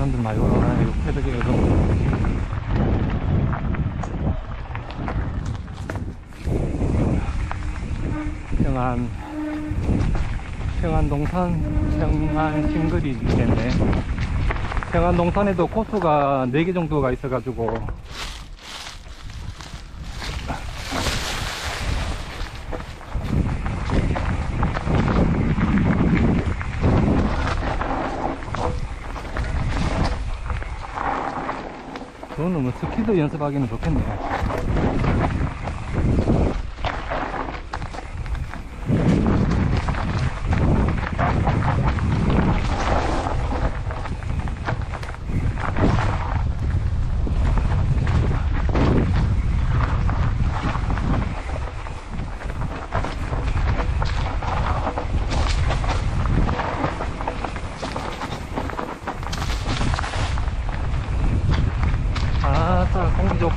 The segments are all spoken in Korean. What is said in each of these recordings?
사람들 많이 올라오나 이거 패드기 여러분 평안 평안동산 평안싱글이 있겠네. 평안동산에도 코스가 4개 정도가 있어가지고 저는 뭐 스키도 연습하기는 좋겠네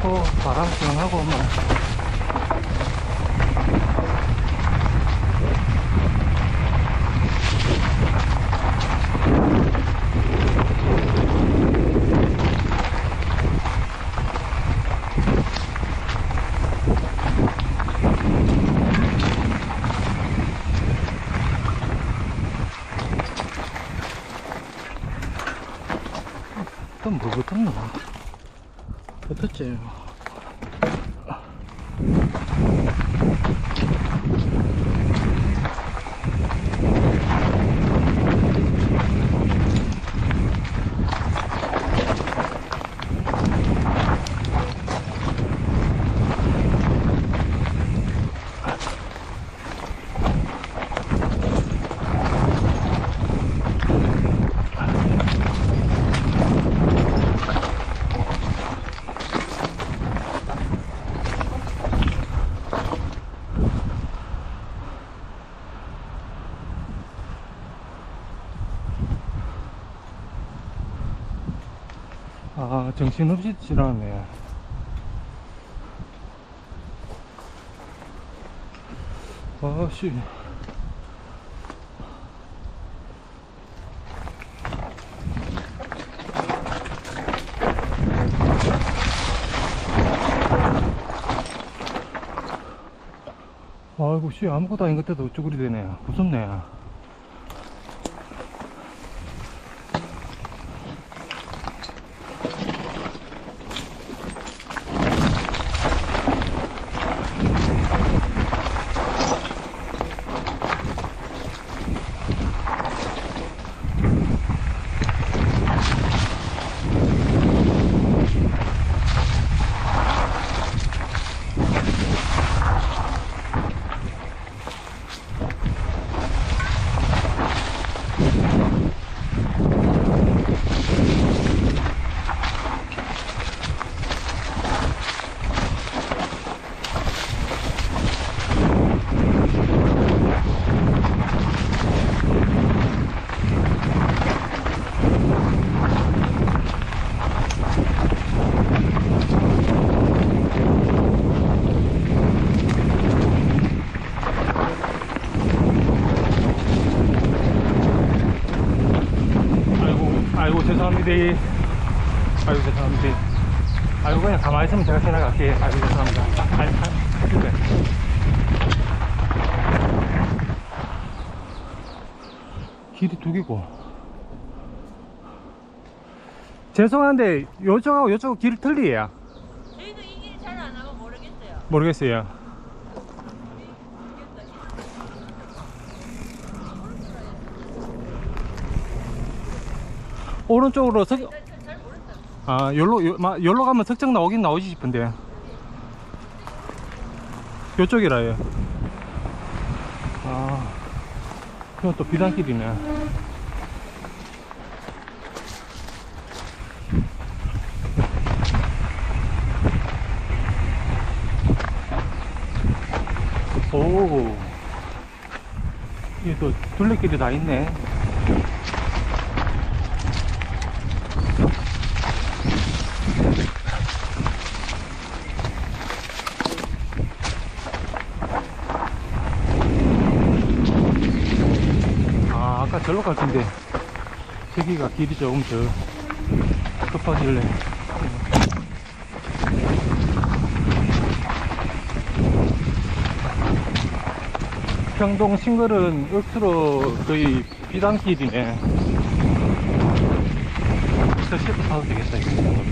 좋고 바람 시원하고 뭐 붙었나? 붙었지. 아, 정신없이 지나네. 아, 씨. 아이고, 씨, 아무것도 아닌 것 같아도 쭈구리 되네. 무섭네. 아이고, 죄송합니다. 아이고, 죄송합니다. 아이고, 그냥 가만히 있으면 제가 지나갈게. 아이고, 죄송합니다. 아이, 아, 그래. 길이 두 개고. 죄송한데, 요쪽하고 요쪽 길 틀리에요. 저희도 이길잘안 하고 모르겠어요. 모르겠어요. 오른쪽으로 석. 아, 열로, 요, 마, 열로 가면 석정 나오긴 나오지 싶은데. 요쪽이라 요. 아, 이건 또 비단길이네. 오, 이게 또 둘레길이 다 있네. 아, 아까 절로 갈 텐데. 저기가 길이 조금 더 급하길래. 부평동 싱글은 억수로 거의 비단길이네. 저 셰프 타도 되겠다, 이거.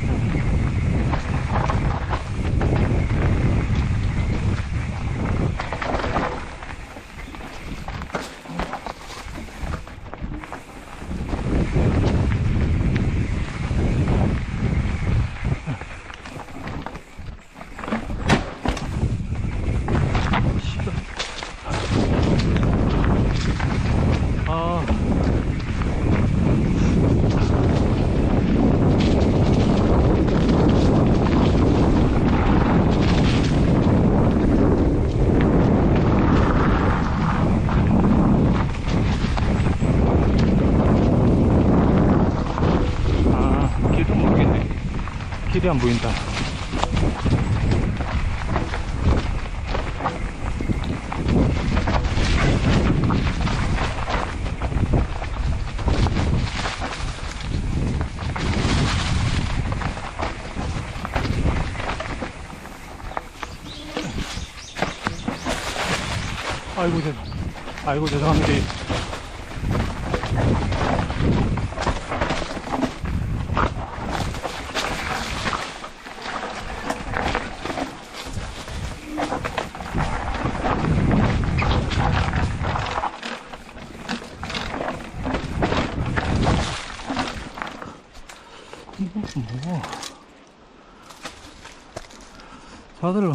아. 아, 길도 모르겠네. 길이 안 보인다. 아이고, 죄, 아이고, 죄송합니다. 뭐. 다 들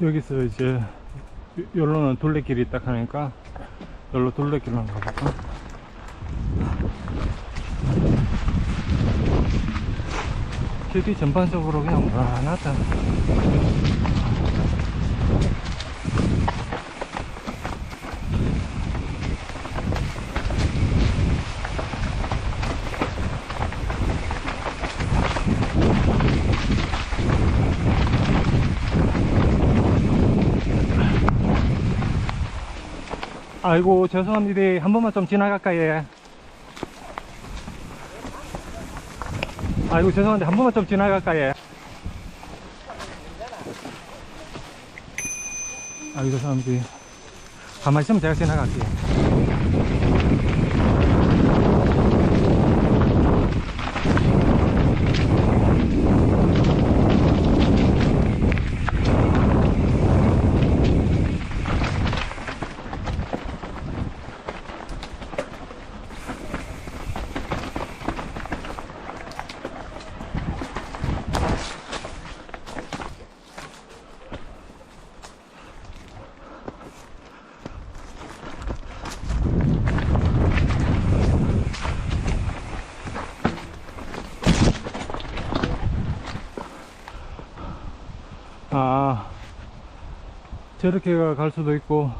여기서 이제 요- 요로는 둘레길이 딱 하니까 여기로 둘레길로 가볼까? 길이 전반적으로 그냥 무난하다 아이고 죄송합니다 한 번만 좀 지나갈까요 예. 아이고 죄송한데 한 번만 좀 지나갈까요 예. 아이고 죄송합니다 가만히 있으면 제가 지나갈게요 저렇게 갈 수도 있고.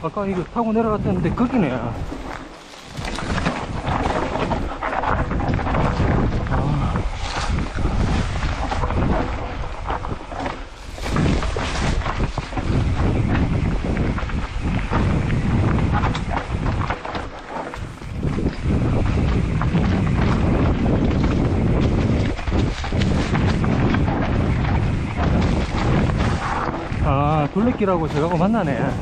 아까 이거 타고 내려갔었는데 거기네 아, 둘레길하고 저하고 만나네. 아.